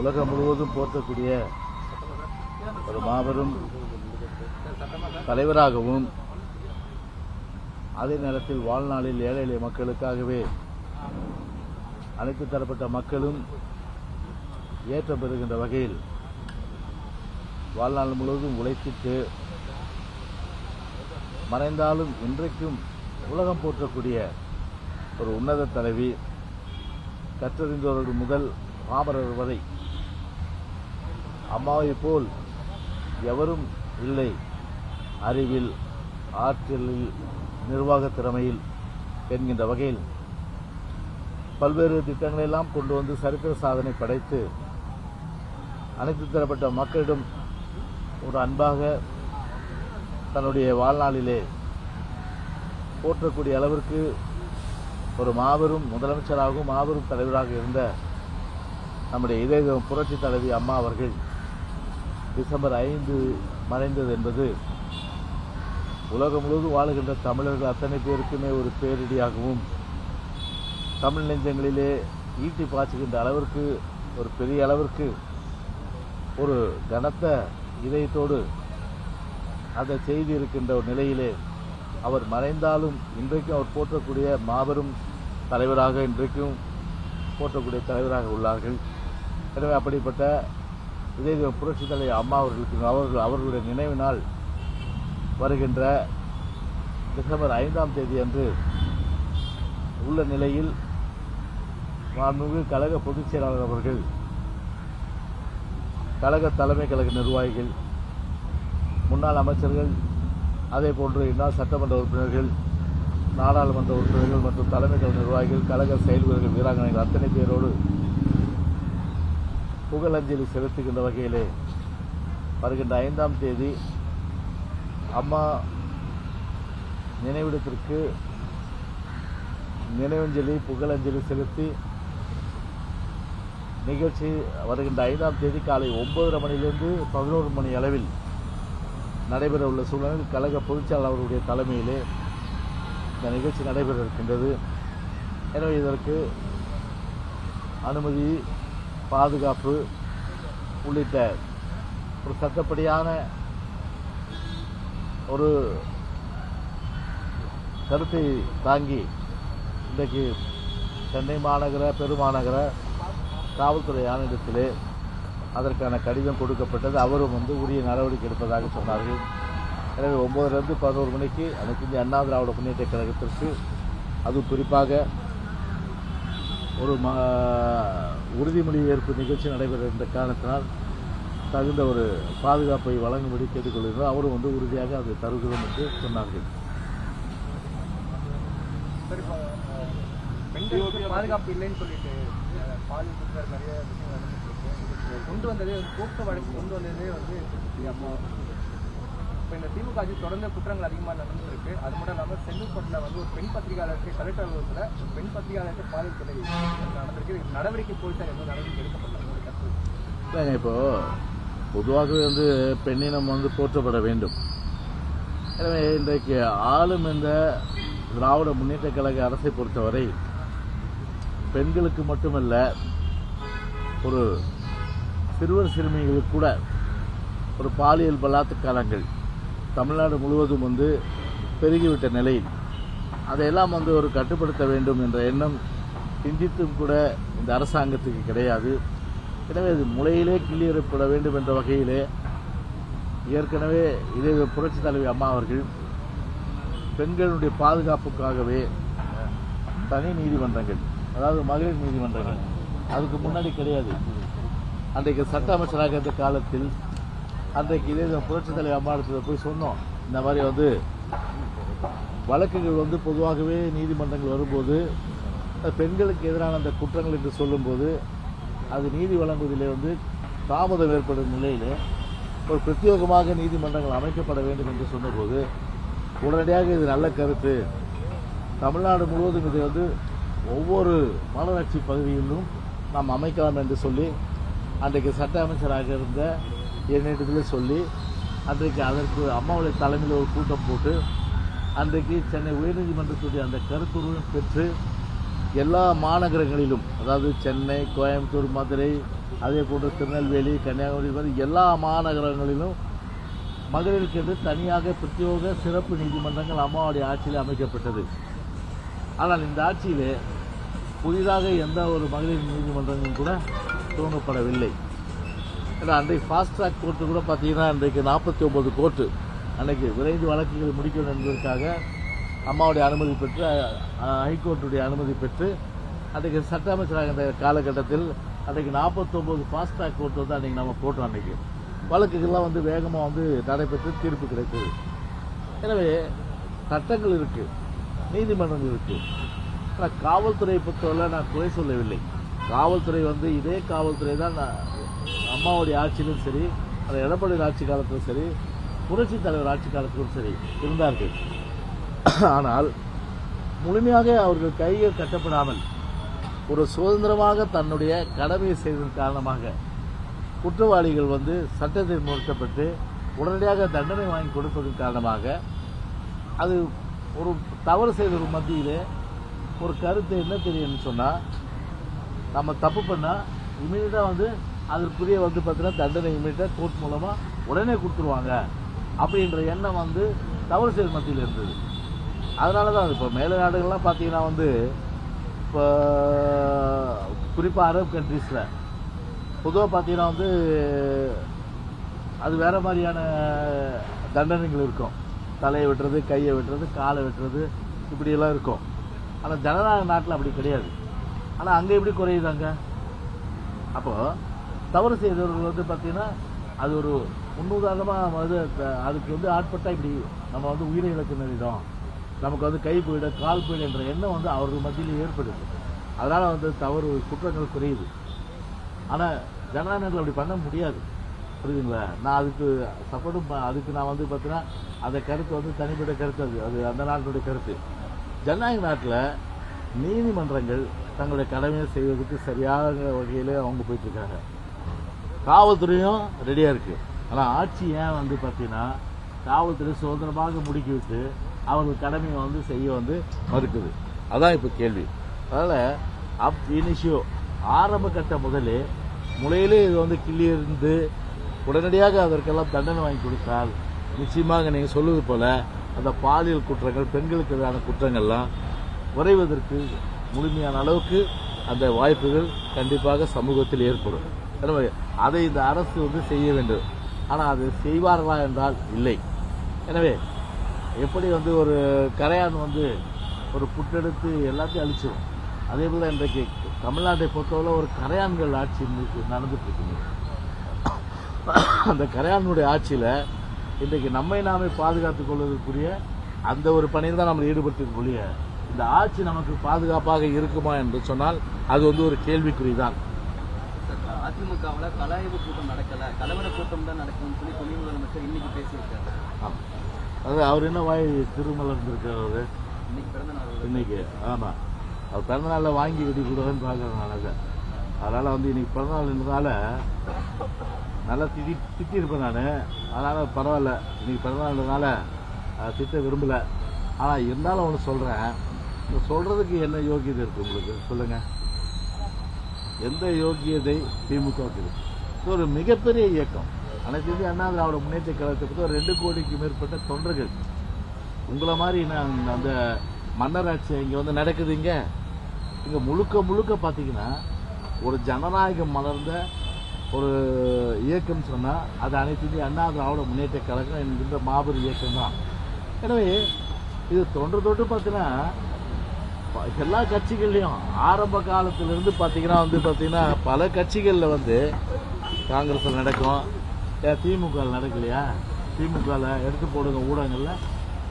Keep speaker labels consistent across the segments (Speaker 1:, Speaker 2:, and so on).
Speaker 1: உலகம் முழுவதும் போற்றக்கூடிய ஒரு மாபெரும் தலைவராகவும் அதே நேரத்தில் வாழ்நாளில் ஏழை எளிய மக்களுக்காகவே அனைத்து தரப்பட்ட மக்களும் ஏற்றம் பெறுகின்ற வகையில் வாழ்நாள் முழுவதும் உழைத்திட்டு மறைந்தாலும் இன்றைக்கும் உலகம் போற்றக்கூடிய ஒரு உன்னத தலைவி கற்றறிந்தவர்கள் முதல் பாமரர் வரை அம்மாவைப் போல் எவரும் இல்லை. அறிவில் ஆற்றலில் நிர்வாகத் திறமையில் என்கின்ற வகையில் பல்வேறு திட்டங்களை எல்லாம் கொண்டு வந்து சரித்திர சாதனை படைத்து அனைத்து தரப்பட்ட மக்களிடம் ஒரு அன்பாக தன்னுடைய வாழ்நாளிலே போற்றக்கூடிய அளவிற்கு ஒரு மாபெரும் முதலமைச்சராகவும் மாபெரும் தலைவராக இருந்த நம்முடைய இதய புரட்சி தலைவி அம்மா அவர்கள் டிசம்பர் ஐந்து மறைந்தது என்பது உலகம் முழுவதும் வாழுகின்ற தமிழர்கள் அத்தனை பேருக்குமே ஒரு பேரிடியாகவும் தமிழ் நெஞ்சங்களிலே ஈட்டி பாய்ச்சுகின்ற அளவிற்கு ஒரு பெரிய அளவிற்கு ஒரு கனத்த இதயத்தோடு அதை செய்து இருக்கின்ற ஒரு நிலையிலே அவர் மறைந்தாலும் இன்றைக்கும் அவர் போற்றக்கூடிய மாபெரும் தலைவராக இன்றைக்கும் போற்றக்கூடிய தலைவராக உள்ளார்கள். எனவே அப்படிப்பட்ட இதே புரட்சி தலைவர் அம்மா அவர்களுக்கு அவர்கள் அவர்களுடைய நினைவு நாள் வருகின்ற டிசம்பர் ஐந்தாம் தேதி அன்று உள்ள நிலையில் மாண்புமிகு கழக பொதுச் செயலாளர் அவர்கள் கழக தலைமை கழக நிர்வாகிகள் முன்னாள் அமைச்சர்கள் அதே போன்று இந்நாள் சட்டமன்ற உறுப்பினர்கள் நாடாளுமன்ற உறுப்பினர்கள் மற்றும் தலைமை கழக நிர்வாகிகள் கழக செயல் வீராங்கனைகள் அத்தனை பேரோடு புகழஞ்சலி செலுத்துகின்ற வகையிலே வருகின்ற ஐந்தாம் தேதி அம்மா நினைவிடத்திற்கு நினைவஞ்சலி புகழஞ்சலி செலுத்தி நிகழ்ச்சி வருகின்ற ஐந்தாம் தேதி காலை ஒன்பதரை மணியிலிருந்து பதினோரு மணி அளவில் நடைபெற உள்ள சூழ்நிலையில் கழக பொதுச்செயலாளர் அவருடைய தலைமையிலே இந்த நிகழ்ச்சி நடைபெற இருக்கின்றது. எனவே இதற்கு அனுமதி பாதுகாப்பு உள்ளிட்ட ஒரு சட்டப்படியான ஒரு கருத்தை தாங்கி இன்றைக்கு சென்னை மாநகர பெருமாநகர காவல்துறை ஆணையத்திலே அதற்கான கடிதம் கொடுக்கப்பட்டது. அவரும் வந்து உரிய நடவடிக்கை எடுப்பதாக சொன்னார்கள். எனவே ஒன்பதுலேருந்து பதினோரு மணிக்கு அனைத்து இந்திய அண்ணா திராவிட முன்னேற்ற கழகத்திற்கு அதுவும் குறிப்பாக ஒரு மா உறுதிமொழி ஏற்பு நிகழ்ச்சி நடைபெற இருந்த காரணத்தினால் தகுந்த ஒரு பாதுகாப்பை வழங்கும்படி கேட்டுக்கொள்கிறோம். அவரும் வந்து உறுதியாக அதை தருகிறோம் என்று சொன்னார்கள்.
Speaker 2: பாதுகாப்பு இல்லைன்னு சொல்லிட்டு பாலியல் நிறைய கொண்டு வந்ததே வந்து கொண்டு வந்ததே வந்து அம்மா இப்போ இந்த திமுக ஆட்சி தொடர்ந்து குற்றங்கள் அதிகமாக நடந்துருக்கு. அது மட்டும் இல்லாமல் செங்கல்பட்டில் வந்து ஒரு பெண் பத்திரிகையாளருக்கு கலெக்டர் அலுவலகத்தில் பெண் பத்திரிகையாளருக்கு பாலியல் தொல்லை நடந்திருக்கு. நடவடிக்கை போலீசார் எதுவும் நடவடிக்கை எடுக்கப்படல உங்களுடைய
Speaker 1: இப்போ பொதுவாகவே வந்து பெண்ணினம் வந்து போற்றப்பட வேண்டும். எனவே இன்றைக்கு ஆளும் இந்த திராவிட முன்னேற்ற கழக அரசை பொறுத்தவரை பெண்களுக்கு மட்டுமல்ல ஒரு சிறுவர் சிறுமிகளுக்கு கூட ஒரு பாலியல் பலாத்காரங்கள் தமிழ்நாடு முழுவதும் வந்து பெருகிவிட்ட நிலையில் அதையெல்லாம் வந்து ஒரு கட்டுப்படுத்த வேண்டும் என்ற எண்ணம் சிந்தித்தும் கூட இந்த அரசாங்கத்துக்கு கிடையாது. எனவே அது முளையிலே கிள்ளியறப்பட வேண்டும் என்ற வகையிலே ஏற்கனவே இதே புரட்சி தலைவி அம்மா அவர்கள் பெண்களுடைய பாதுகாப்புக்காகவே தனி நீதிமன்றங்கள் அதாவது மகளிர் நீதிமன்றங்கள் அதுக்கு முன்னாடி கிடையாது. அன்றைக்கு சட்ட அமைச்சராக இருந்த காலத்தில் அன்றைக்கு இதே புரட்சி தலைவர் அம்மாடத்தில் போய் சொன்னோம். இந்த மாதிரி வந்து வழக்குகள் வந்து பொதுவாகவே நீதிமன்றங்கள் வரும்போது பெண்களுக்கு எதிரான அந்த குற்றங்கள் என்று சொல்லும்போது அது நீதி வழங்குவதிலே வந்து தாமதம் ஏற்படும் நிலையிலே ஒரு பிரத்யேகமாக நீதிமன்றங்கள் அமைக்கப்பட வேண்டும் என்று சொன்னபோது உடனடியாக இது நல்ல கருத்து. தமிழ்நாடு முழுவதும் இதை வந்து ஒவ்வொரு மாநகராட்சி பகுதியிலும் நாம் அமைக்கலாம் என்று சொல்லி அன்றைக்கு சட்ட அமைச்சராக இருந்த என்னிடத்தில் சொல்லி அன்றைக்கு அதற்கு அம்மாவுடைய தலைமையில் ஒரு கூட்டம் போட்டு அன்றைக்கு சென்னை உயர்நீதிமன்றத்துடைய அந்த கருத்துருவும் பெற்று எல்லா மாநகரங்களிலும் அதாவது சென்னை கோயம்புத்தூர் மதுரை அதே போன்று திருநெல்வேலி கன்னியாகுமரி மாதிரி எல்லா மாநகரங்களிலும் மகளிருக்கென்று தனியாக பிரத்யோக சிறப்பு நீதிமன்றங்கள் அம்மாவுடைய ஆட்சியில் அமைக்கப்பட்டது. ஆனால் இந்த ஆட்சியிலே புதிதாக எந்த ஒரு மகளிர் நீதிமன்றங்களும் கூட துவங்கப்படவில்லை. ஏன்னா அன்றைக்கு ஃபாஸ்ட் ட்ராக் கோர்ட்டு கூட பார்த்தீங்கன்னா இன்றைக்கு நாற்பத்தி ஒம்பது கோர்ட்டு அன்றைக்கு விரைந்து வழக்குகளை முடிக்கணும் என்பதற்காக அம்மாவுடைய அனுமதி பெற்று ஹைகோர்ட்டுடைய அனுமதி பெற்று அன்றைக்கு சட்ட அமைச்சராக இந்த காலகட்டத்தில் அன்றைக்கு நாற்பத்தொம்போது ஃபாஸ்ட் ட்ராக் கோர்ட் வந்து அன்றைக்கி நம்ம போட்டோம் அன்றைக்கி. வழக்குகள்லாம் வந்து வேகமாக வந்து நடைபெற்று தீர்ப்பு கிடைத்தது. எனவே சட்டங்கள் இருக்குது நீதிமன்றங்கள் இருக்குது ஆனால் காவல்துறையை பொறுத்தவரை நான் குறை சொல்லவில்லை. காவல்துறை வந்து இதே காவல்துறை தான் நான் அம்மாவுடைய ஆட்சியிலும் சரி அந்த எடப்பாடி ஆட்சி காலத்திலும் சரி புரட்சி தலைவர் ஆட்சி காலத்திலும் சரி இருந்தார்கள். ஆனால் முழுமையாக அவர்கள் கையில் கட்டப்படாமல் ஒரு சுதந்திரமாக தன்னுடைய கடமையை செய்ததன் காரணமாக குற்றவாளிகள் வந்து சட்டத்தில் முறுக்கப்பட்டு உடனடியாக தண்டனை வாங்கி கொடுப்பதன் காரணமாக அது ஒரு தவறு செய்த மத்தியில் ஒரு கருத்து என்ன தெரியும்னு சொன்னால் நம்ம தப்பு பண்ணால் இமீடியட்டாக வந்து அதற்குரிய வந்து பார்த்தீங்கன்னா தண்டனை இமீடியட்டாக கோர்ட் மூலமாக உடனே கொடுத்துருவாங்க. அப்படின்ற எண்ணம் வந்து தவறு செயல் மத்தியில் இருந்தது. அதனால தான் இப்போ மேல நாடுகள்லாம் பார்த்தீங்கன்னா வந்து இப்போ குறிப்பாக அரப் கண்ட்ரீஸில் பொதுவாக பார்த்தீங்கன்னா வந்து அது வேறு மாதிரியான தண்டனைகள் இருக்கும். தலையை வெட்டுறது கையை வெட்டுறது காலை வெட்டுறது இப்படியெல்லாம் இருக்கும். ஆனால் ஜனநாயக நாட்டில் அப்படி கிடையாது. ஆனால் அங்கே எப்படி குறையுதாங்க அப்போது தவறு செய்தவர்கள் வந்து பார்த்தீங்கன்னா அது ஒரு முன்னுதாரணமாக வந்து அதுக்கு வந்து ஆட்பட்டால் இப்படி நம்ம வந்து உயிரை இழக்க நேரிடும். நமக்கு வந்து கை போயிட கால் போயிட என்ற எண்ணம் வந்து அவர்கள் மத்தியில் ஏற்படுது. அதனால் வந்து தவறு குற்றங்கள் குறையுது. ஆனால் ஜனநாயகத்தில் அப்படி பண்ண முடியாது. புரியுதுங்களா? நான் அதுக்கு சப்போர்ட்டும் அதுக்கு நான் வந்து பார்த்தீங்கன்னா அந்த கருத்து வந்து தனிப்பட்ட கருத்து அது. அது அந்த நாட்டுடைய கருத்து. ஜனநாயக நாட்டில் நீதிமன்றங்கள் தங்களுடைய கடமையை செய்வதற்கு சரியான வகையில் அவங்க போயிட்டுருக்காங்க காவல்துறையும் ரெடியாக இருக்குது ஆனால் ஆட்சி ஏன் வந்து பார்த்தீங்கன்னா காவல்துறை சுதந்திரமாக முடுக்கி விட்டு அவர்கள் கடமையை வந்து செய்ய வந்து மறுக்குது. அதான் இப்போ கேள்வி. அதனால் அப் இனிஷியோ ஆரம்ப கட்ட முதலே முளையிலே இது வந்து கிள்ளி இருந்து உடனடியாக அதற்கெல்லாம் தண்டனை வாங்கி கொடுத்தால் நிச்சயமாக நீங்கள் சொல்லுவது போல அந்த பாலியல் குற்றங்கள் பெண்களுக்கு எதிரான குற்றங்கள்லாம் குறைவதற்கு முழுமையான அளவுக்கு அந்த வாய்ப்புகள் கண்டிப்பாக சமூகத்தில் ஏற்படும். அதை இந்த அரசு வந்து செய்ய வேண்டும். ஆனால் அது செய்வார்களா என்றால் இல்லை. எனவே எப்படி வந்து ஒரு கரையான் வந்து ஒரு புட்டெடுத்து எல்லாத்தையும் அழிச்சிடும் அதே போல் இன்றைக்கு தமிழ்நாட்டை பொறுத்தவரை ஒரு கரையான்கள் ஆட்சி இன்றைக்கு நடந்துட்டு இருக்குங்க அந்த கரையானுடைய ஆட்சியில் இன்றைக்கு நம்மை நாமே பாதுகாத்துக் கொள்வதற்குரிய அந்த ஒரு பணியில் தான் நம்ம ஈடுபட்டிருக்கொள்ளிய இந்த ஆட்சி நமக்கு பாதுகாப்பாக இருக்குமா என்று சொன்னால் அது வந்து ஒரு கேள்விக்குறி தான்
Speaker 3: அதிமுகவில் கலாய்வு கூட்டம் நடக்கல. கலவர கூட்டம் தான் நடக்கும்னு சொல்லி துணை முதலமைச்சர் இன்னைக்கு பேசியிருக்காரு.
Speaker 1: அது அவர் என்ன வாய் திருமலர்ந்திருக்கார் அவர்
Speaker 3: இன்னைக்கு பிறந்த நாள்
Speaker 1: இன்னைக்கு. ஆமாம் அவர் பிறந்தநாளில் வாங்கி வெடி கூடாதுன்னு பார்க்குறதுனால அதை அதனால் வந்து இன்னைக்கு பிறந்தநாள்ன்றதால நல்லா திட்டி திட்டியிருப்பேன் நான். அதனால் பரவாயில்ல. இன்னைக்கு பிறந்தநாள்ன்றதால திட்ட விரும்பலை. ஆனால் இருந்தாலும் ஒன்று சொல்கிறேன் சொல்கிறதுக்கு என்ன யோகியதை இருக்குது உங்களுக்கு? சொல்லுங்கள் எந்த யோகியதை திமுகவுக்கு இருக்கு இது ஒரு மிகப்பெரிய இயக்கம். அனைத்து இந்திய அண்ணா திராவிட முன்னேற்ற கழகத்தை பற்றி ஒரு ரெண்டு கோடிக்கு மேற்பட்ட தொண்டர்கள். உங்களை மாதிரி நான் அந்த மன்னராட்சி இங்கே வந்து நடக்குது இங்கே. இங்கே முழுக்க முழுக்க பார்த்தீங்கன்னா ஒரு ஜனநாயகம் மலர்ந்த ஒரு இயக்கம் சொன்னால் அது அனைத்து இந்திய அண்ணா திராவிட முன்னேற்ற கழகம் என்கின்ற மாபெரும் இயக்கம் தான் எனவே இது தொன்று தொட்டு பார்த்தீங்கன்னா எல்லா கட்சிகள்லையும் ஆரம்ப காலத்திலிருந்து பார்த்தீங்கன்னா வந்து பார்த்தீங்கன்னா பல கட்சிகளில் வந்து காங்கிரஸில் நடக்கும். ஏன் திமுக நடக்கலையா? திமுகவில் எடுத்து போடுங்க ஊடகங்களில்.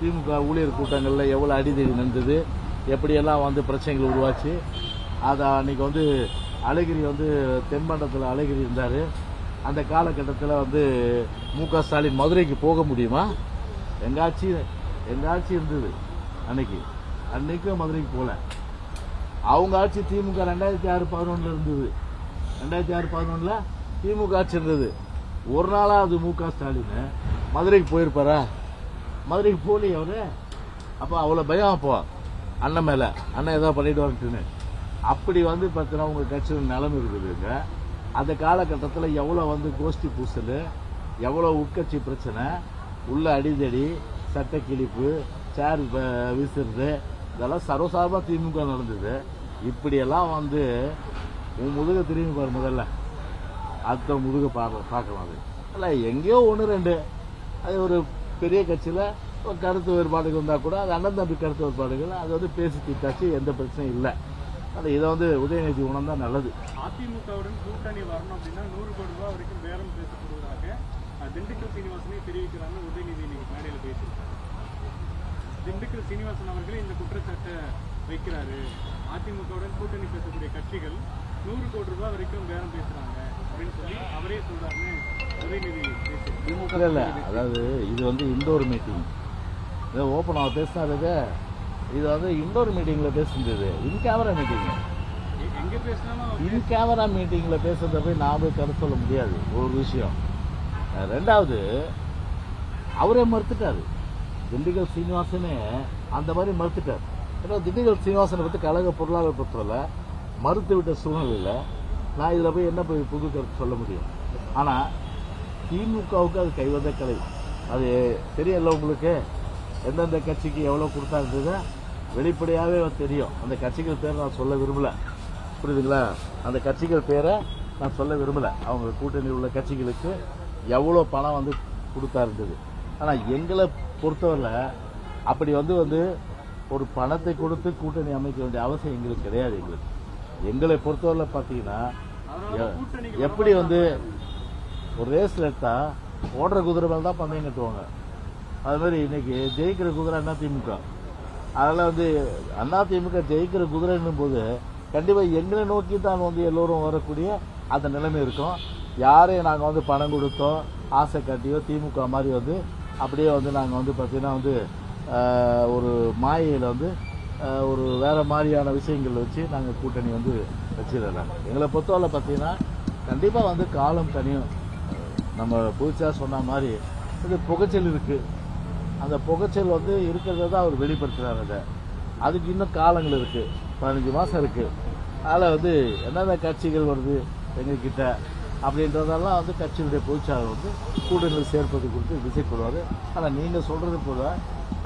Speaker 1: திமுக ஊழியர் கூட்டங்களில் எவ்வளோ அடிதடி நடந்தது? எப்படியெல்லாம் வந்து பிரச்சனைகள் உருவாச்சு? அதை அன்றைக்கி வந்து அழகிரி வந்து தென்மண்டலத்தில் அழகிரி இருந்தார். அந்த காலகட்டத்தில் வந்து மு க ஸ்டாலின் மதுரைக்கு போக முடியுமா? எங்கள் ஆட்சி இருந்தது அன்னைக்கு. அன்னைக்கும் மதுரைக்கு போகல அவங்க ஆட்சி திமுக ரெண்டாயிரத்தி ஆறு பதினொன்றில் இருந்தது. ரெண்டாயிரத்தி ஆறு பதினொன்றில் திமுக ஆட்சி இருந்தது. ஒரு நாளாவது மு க ஸ்டாலின் மதுரைக்கு போயிருப்பாரா? மதுரைக்கு போகலையே அவரு? அப்போ அவ்வளோ பயம் அப்போ அண்ணன் மேலே. அண்ணன் ஏதோ பண்ணிட்டு வரட்டுன்னு அப்படி வந்து பார்த்தீங்கன்னா உங்கள் கட்சியில் நிலம் இருக்குதுங்க அந்த காலகட்டத்தில் எவ்வளோ வந்து கோஷ்டி பூசல் எவ்வளோ உட்கட்சி பிரச்சனை உள்ள அடிதடி சட்ட கிழிப்பு சேர் வீசுறது இதெல்லாம் சர்வசார்பாக திமுக நடந்தது. இப்படியெல்லாம் வந்து உன் முதுக திரும்பி பாரு முதல்ல. அடுத்த முதுக பார்க்க பார்க்கலாம் அது. இல்லை எங்கேயோ ஒன்று ரெண்டு. அது ஒரு பெரிய கட்சியில் ஒரு கருத்து வேறுபாடுகள் இருந்தால் கூட அது அண்ணன் தம்பி கருத்து வேறுபாடுகள் அது வந்து பேசி தீர்த்தாச்சு எந்த பிரச்சனையும் இல்லை. அது இதை வந்து உதயநிதி உணர்ந்தா நல்லது.
Speaker 4: அதிமுகவுடன் கூட்டணி வரணும் அப்படின்னா நூறு கோடி ரூபாய் வரைக்கும் பேரம் பேசப்படுவதாக திண்டுக்கல் சீனிவாசனே தெரிவிக்கிறாங்க உதயநிதி இன்னைக்கு மேடையில் பேசியிருக்காங்க. திண்டுக்கல் சீனிவாசன் அவர்களே இந்த குற்றச்சாட்டை வைக்கிறாரு. அதிமுகவுடன் கூட்டணி பேசக்கூடிய கட்சிகள் நூறு கோடி ரூபாய் வரைக்கும் பேரம் பேசுறாங்க அப்படின்னு சொல்லி அவரே சொல்றாருன்னு உதயநிதி
Speaker 1: இல்லை இல்லை. அதாவது இது வந்து இண்டோர் மீட்டிங் இதை ஓப்பன் அவர் பேசினாரு இது வந்து இண்டோர் மீட்டிங்கில் பேசுனது இன் கேமரா மீட்டிங்
Speaker 4: எ- எங்க பேசினாலும்
Speaker 1: இன் கேமரா மீட்டிங்கில் பேசுறத போய் நான் போய் கருத்து சொல்ல முடியாது. ஒரு விஷயம். ரெண்டாவது அவரே மறுத்துட்டாரு. திண்டுக்கல் சீனிவாசனே அந்த மாதிரி மறுத்துட்டார். ஏன்னா திண்டுக்கல் சீனிவாசனை பற்றி கழக பொருளாதார பொறுத்தவரை மறுத்து விட்ட சூழ்நிலையில் நான் இதில் போய் என்ன போய் புது கருத்து சொல்ல முடியும்? ஆனால் திமுகவுக்கு அது கைவந்த கலை. அது தெரியல உங்களுக்கு? எந்தெந்த கட்சிக்கு எவ்வளோ கொடுத்தாருன்றது வெளிப்படையாகவே தெரியும். அந்த கட்சிகள் பேர் நான் சொல்ல விரும்பலை. புரியுதுங்களா? அந்த கட்சிகள் பேரை நான் சொல்ல விரும்பலை. அவங்க கூட்டணி உள்ள கட்சிகளுக்கு எவ்வளோ பணம் வந்து கொடுத்தாருன்றது. ஆனால் எங்களை பொறுத்தவரை அப்படி வந்து வந்து ஒரு பணத்தை கொடுத்து கூட்டணி அமைக்க வேண்டிய அவசியம் எங்களுக்கு கிடையாது எங்களுக்கு. எங்களை பொறுத்தவரை பார்த்தீங்கன்னா எப்படி வந்து ஒரு ரேஸில் எடுத்தா ஓடுற குதிரை மேலே தான் பந்தயம் கட்டுவாங்க. அது மாதிரி இன்னைக்கு ஜெயிக்கிற குதிரை அண்ணா திமுக. அதெல்லாம் வந்து அண்ணா திமுக ஜெயிக்கிற குதிரைன்னும் போது கண்டிப்பாக எங்களை நோக்கி தான் வந்து எல்லோரும் வரக்கூடிய அந்த நிலைமை இருக்கும். யாரையும் நாங்கள் வந்து பணம் கொடுத்தோம் ஆசை காட்டியோ திமுக மாதிரி வந்து அப்படியே வந்து நாங்கள் வந்து பார்த்திங்கன்னா வந்து ஒரு மாயையில் வந்து ஒரு வேறு மாதிரியான விஷயங்கள் வச்சு நாங்கள் கூட்டணி வந்து வச்சிடலாம் எங்களை பொறுத்தவரை பார்த்தீங்கன்னா கண்டிப்பாக வந்து காலம் தனியும் நம்ம புதுசாக சொன்ன மாதிரி இது புகைச்சல் இருக்குது அந்த புகைச்சல் வந்து இருக்கிறத தான் அவர் வெளிப்படுத்துகிறார் அதை. அதுக்கு இன்னும் காலங்கள் இருக்குது பதினஞ்சு மாதம் இருக்குது அதில் வந்து என்னென்ன கட்சிகள் வருது எங்கக்கிட்ட அப்படின்றதெல்லாம் வந்து கட்சியுடைய பொதுச்சாளர் வந்து கூட்டணியில் சேர்ப்பது குறித்து விசைப்படுவார். ஆனால் நீங்கள் சொல்றது போல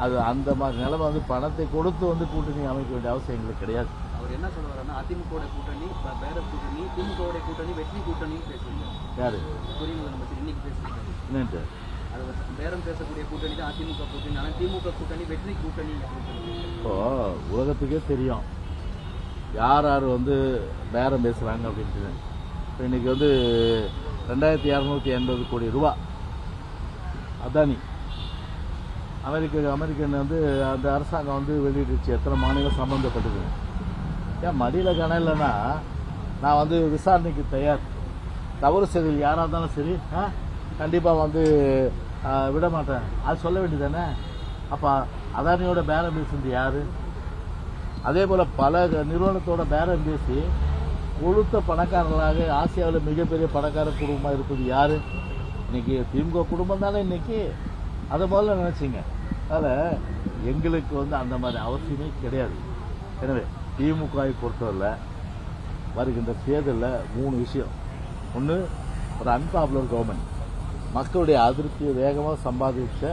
Speaker 1: அது அந்த மாதிரி நிலைமை வந்து பணத்தை கொடுத்து வந்து கூட்டணி அமைக்க வேண்டிய அவசியம் எங்களுக்கு கிடையாது.
Speaker 3: அவர் என்ன சொல்ல வர்றாருன்னா அதிமுக கூட்டணி பேர கூட்டணி திமுக கூட்டணி வெற்றி கூட்டணின்னு பேசுறீங்க.
Speaker 1: யாரு?
Speaker 3: துறைமுக பற்றி இன்னைக்கு பேசுறீங்க அது பேரம் பேசக்கூடிய கூட்டணி தான் அதிமுக கூட்டணி ஆனால் திமுக கூட்டணி வெற்றி கூட்டணி
Speaker 1: இப்போ உலகத்துக்கே தெரியும் யார் யார் வந்து பேரம் பேசுகிறாங்க அப்படின்ட்டு. இப்போ இன்னைக்கு வந்து ரெண்டாயிரத்தி இரநூத்தி எண்பது கோடி ரூபா. அதானி. அமெரிக்க அமெரிக்கன் வந்து அந்த அரசாங்கம் வந்து வெளியிட்டுச்சு. எத்தனை மாநிலம் சம்மந்தப்பட்டது ஏன் மடியில் கணம் இல்லைன்னா நான் வந்து விசாரணைக்கு தயார். தவறு செய்தது யாராக இருந்தாலும் சரி ஆ கண்டிப்பாக வந்து விட மாட்டேன். அது சொல்ல வேண்டியதானே அப்போ அதானியோட பேரம் பேசுனது யார்? அதே போல் பல நிறுவனத்தோட பேரம் பேசி கொழுத்த பணக்காரர்களாக ஆசியாவில் மிகப்பெரிய பணக்கார குடும்பமாக இருப்பது யார்? இன்னைக்கு திமுக குடும்பம் தானே இன்றைக்கி அதை முதல்ல நினச்சிங்க. அதில் எங்களுக்கு வந்து அந்த மாதிரி அவசியமே கிடையாது. எனவே திமுகவை பொறுத்தவரையில் வருகின்ற தேர்தலில் மூணு விஷயம். ஒன்று ஒரு அன்பாப்புலர் கவர்மெண்ட் மக்களுடைய அதிருப்தியை வேகமாக சம்பாதித்த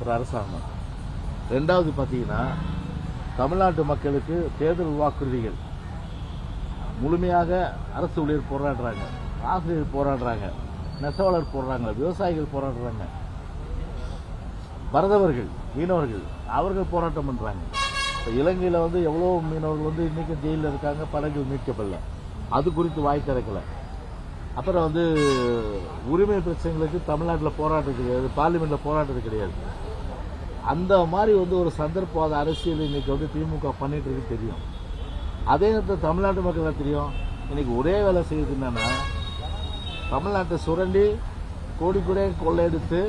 Speaker 1: ஒரு அரசாங்கம். ரெண்டாவது பார்த்தீங்கன்னா தமிழ்நாட்டு மக்களுக்கு தேர்தல் வாக்குறுதிகள். முழுமையாக அரசு ஊழியர் போராடுறாங்க. ஆசிரியர் போராடுறாங்க. நெசவாளர் போடுறாங்க. விவசாயிகள் போராடுறாங்க. பரதவர்கள் மீனவர்கள் அவர்கள் போராட்டம் பண்றாங்க. இப்போ இலங்கையில் வந்து எவ்வளோ மீனவர்கள் வந்து இன்றைக்கும் ஜெயிலில் இருக்காங்க. படகுகள் மீட்கப்படல. அது குறித்து வாய் திறக்கலை. அப்புறம் வந்து உரிமை பிரச்சனைகளுக்கு தமிழ்நாட்டில் போராட்டம் கிடையாது. பார்லிமெண்ட்டில் போராட்டம் கிடையாது. அந்த மாதிரி வந்து ஒரு சந்தர்ப்பவாத அரசியல் இன்னைக்கு வந்து திமுக பண்ணிட்டு இருக்கு தெரியும். அதே நேரத்தில் தமிழ்நாட்டு மக்களுக்கு தெரியும் இன்னைக்கு ஒரே வேலை செய்யுது என்னன்னா தமிழ்நாட்டை சுரண்டி கோடி கூட கொள்ளையடித்து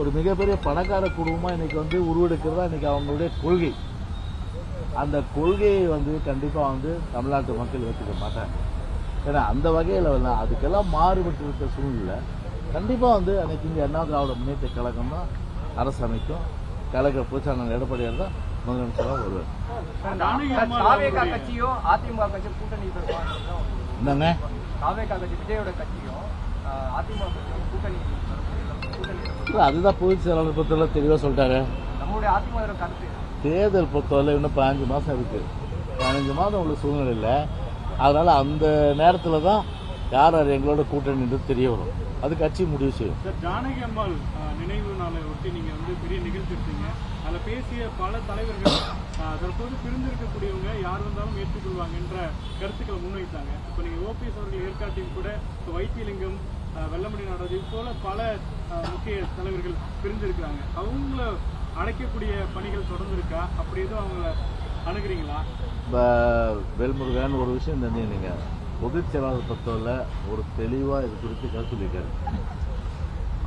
Speaker 1: ஒரு மிகப்பெரிய பணக்கார குடும்பமாக இன்னைக்கு வந்து உருவெடுக்கிறதா இன்னைக்கு அவங்களுடைய கொள்கை. அந்த கொள்கையை வந்து கண்டிப்பாக வந்து தமிழ்நாட்டு மக்கள் வச்சுக்க மாட்டாங்க. ஏன்னா அந்த வகையில் வந்து அதுக்கெல்லாம் மாறுபட்டு இருக்க சூழ்நிலை கண்டிப்பாக வந்து அன்னைக்கு இங்கே அண்ணா திராவிட முன்னேற்ற கழகம் தான் அரசு அமைக்கும். கழக பொதுச்சாளர் எடப்பாடியார் தான் முதலமைச்சராக வருவார்
Speaker 2: தாவேகா கட்சியும் அதிமுக கட்சியும் கூட்டணி பெறுவாங்க
Speaker 1: என்னங்க?
Speaker 2: காவேகா கட்சி விஜயோட கட்சியும் ஆஹ் அதிமுக கட்சியும் கூட்டணி கூட்டணி
Speaker 1: இல்ல, அதுதான் பொதுச் செயலாளர் பொறுத்தவரை தெளிவாக சொல்லிட்டாரு.
Speaker 2: நம்மளுடைய அதிமுக கருத்து
Speaker 1: தேர்தல் பொறுத்தவரை இன்னும் பதினஞ்சு மாதம் இருக்கு. பதினஞ்சு மாதம் உள்ள சூழ்நிலை இல்லை. அதனால அந்த நேரத்தில் தான் யார் யார் எங்களோட கூட்டணின்றது தெரிய வரும். அது கட்சி முடிவு செய்யும்
Speaker 4: சார் ஜானகி அம்மாள் நினைவு நாளை ஒட்டி நீங்க வந்து பெரிய நிகழ்ச்சி எடுத்தீங்க. அதில் பேசிய பல தலைவர்கள் தற்போது பிரிந்திருக்கக்கூடியவங்க யார் வந்தாலும் ஏற்றுக்கொள்வாங்கன்ற கருத்துக்களை முன்வைத்தாங்க. இப்போ நீங்க ஓபிஎஸ் அவர்கள் ஏற்காட்டில் கூட இப்போ வைத்தியலிங்கம் வெள்ளமணி இது போல பல முக்கிய தலைவர்கள் பிரிந்திருக்கிறாங்க. அவங்கள அழைக்கக்கூடிய பணிகள் தொடர்ந்து இருக்கா அப்படி எதுவும் அவங்கள அணுகுறீங்களா?
Speaker 1: இப்போ வேல்முருகன் ஒரு விஷயம் தெரிஞ்சுங்க பொதுச் செயலாளர் பொறுத்தவரை ஒரு தெளிவாக இது குறித்து கருத்து சொல்லியிருக்காரு.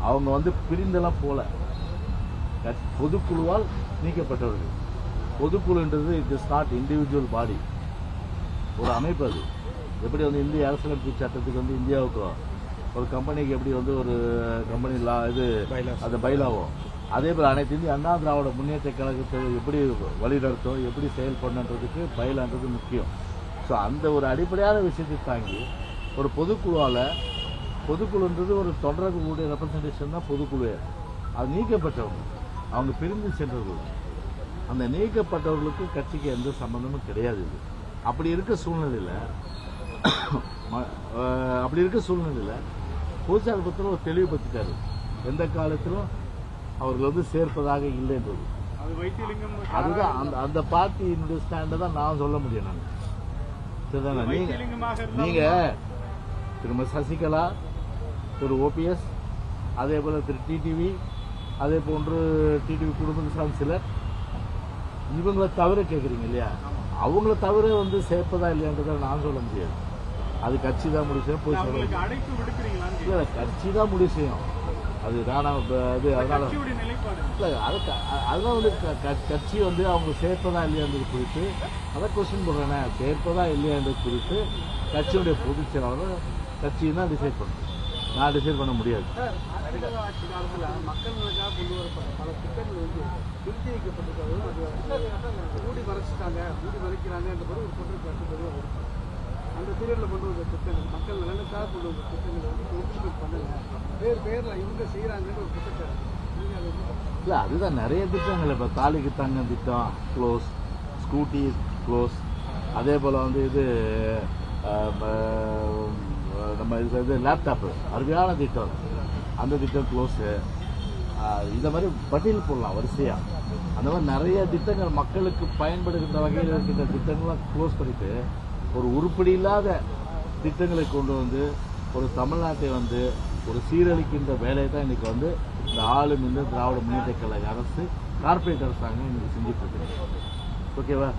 Speaker 1: அவங்க வந்து பிரிந்தெல்லாம் போல. பொதுக்குழுவால் நீக்கப்பட்டவர்கள். பொதுக்குழுன்றது it is not individual body. ஒரு அமைப்பு அது. எப்படி வந்து இந்திய அரசியலமைப்பு சட்டத்துக்கு வந்து இந்தியாவுக்கு ஒரு கம்பெனிக்கு எப்படி வந்து ஒரு கம்பெனி லா இது அந்த பைலாவோ அதே போல் அனைத்து இந்திய அண்ணா திராவிட முன்னேற்ற கழகத்தை எப்படி வழிநடத்தும் எப்படி செயல்படணுன்றதுக்கு பயிலான்றது முக்கியம். ஸோ அந்த ஒரு அடிப்படையான விஷயத்தை தாங்கி ஒரு பொதுக்குழுவால் பொதுக்குழுன்றது ஒரு தொடரக்கூடிய ரெப்ரசன்டேஷன் தான் பொதுக்குழு அது நீக்கப்பட்டவங்க. அவங்க பிரிந்து சென்றவர்கள். அந்த நீக்கப்பட்டவர்களுக்கு கட்சிக்கு எந்த சம்பந்தமும் கிடையாது இது. அப்படி இருக்க சூழ்நிலையில் அப்படி இருக்க சூழ்நிலையில் பொதுச்சார் பத்திரம் ஒரு தெளிவுபடுத்திட்டாரு எந்த காலத்திலும் அவர்கள் வந்து சேர்ப்பதாக இல்லைன்றது.
Speaker 4: அது வைத்தியலிங்கம்
Speaker 1: அதுதான் அந்த அந்த பார்ட்டியினுடைய ஸ்டாண்டை தான் நான் சொல்ல முடியும் நான். சரிதானே நீங்க
Speaker 4: வைத்தியலிங்கமாக இருந்தாலும்
Speaker 1: நீங்க திரும்ப சசிகலா திரு ஓபிஎஸ் அதே போல திரு டிடிவி அதே போன்று டிடிவி குடும்பத்தை சார்ந்த சிலர். இவங்கள தவிர கேட்குறீங்க இல்லையா? அவங்கள தவிர வந்து சேர்ப்பதா இல்லையான்றதை நான் சொல்ல முடியாது. அது கட்சி தான் முடிவு செய்யும் போய் சொல்ல
Speaker 4: அவங்களுக்கு அழைப்பு விடுக்கிறீங்களான்னு
Speaker 1: இல்லை கட்சி தான் முடிவு செய்யும். அது நானா இது அதனால இல்லை அது க- அ- அதுதான் வந்து கட்சி வந்து அவங்க சேர்ப்பதா இல்லையான்றது குறித்து அதான் கொஸ்டின் போடுறேனே. சேர்ப்பதா இல்லையான்றது குறித்து கட்சியுடைய பொதுச் செயலாளர் கட்சியை தான் டிசைட் பண்ணும் நான் டிசைட் பண்ண முடியாது.
Speaker 2: மக்கள் அந்த பீரியடில் கொண்டு வந்த திட்டங்கள் மக்கள் நலனுக்காக கொண்டு வந்த திட்டங்களை வந்து இம்ப்ளிமெண்ட் பண்ணலை. பேர் பேரில் இவங்க செய்கிறாங்கன்னு ஒரு திட்டத்தை
Speaker 1: இல்லை அதுதான் நிறைய திட்டங்கள். இப்போ தாலிக்கு தங்கம் திட்டம் க்ளோஸ் ஸ்கூட்டி க்ளோஸ் அதே போல் வந்து இது நம்ம இது இது லேப்டாப்பு அருமையான திட்டம். அந்த திட்டம் க்ளோஸு இந்த மாதிரி பட்டியல் போடலாம் வரிசையாக அந்த மாதிரி நிறைய திட்டங்கள் மக்களுக்கு பயன்படுகின்ற வகையில் இருக்கின்ற திட்டங்கள்லாம் க்ளோஸ் பண்ணிவிட்டு ஒரு உருப்படி இல்லாத திட்டங்களை கொண்டு வந்து ஒரு தமிழ்நாட்டை வந்து ஒரு சீரழிக்கின்ற வேலையை தான் இன்னைக்கு வந்து இந்த ஆளும் இந்த திராவிட முன்னேற்ற கழக அரசு கார்ப்பரேட் அரசாங்கம் இன்னைக்கு செஞ்சுட்டு இருக்கு. ஓகேவா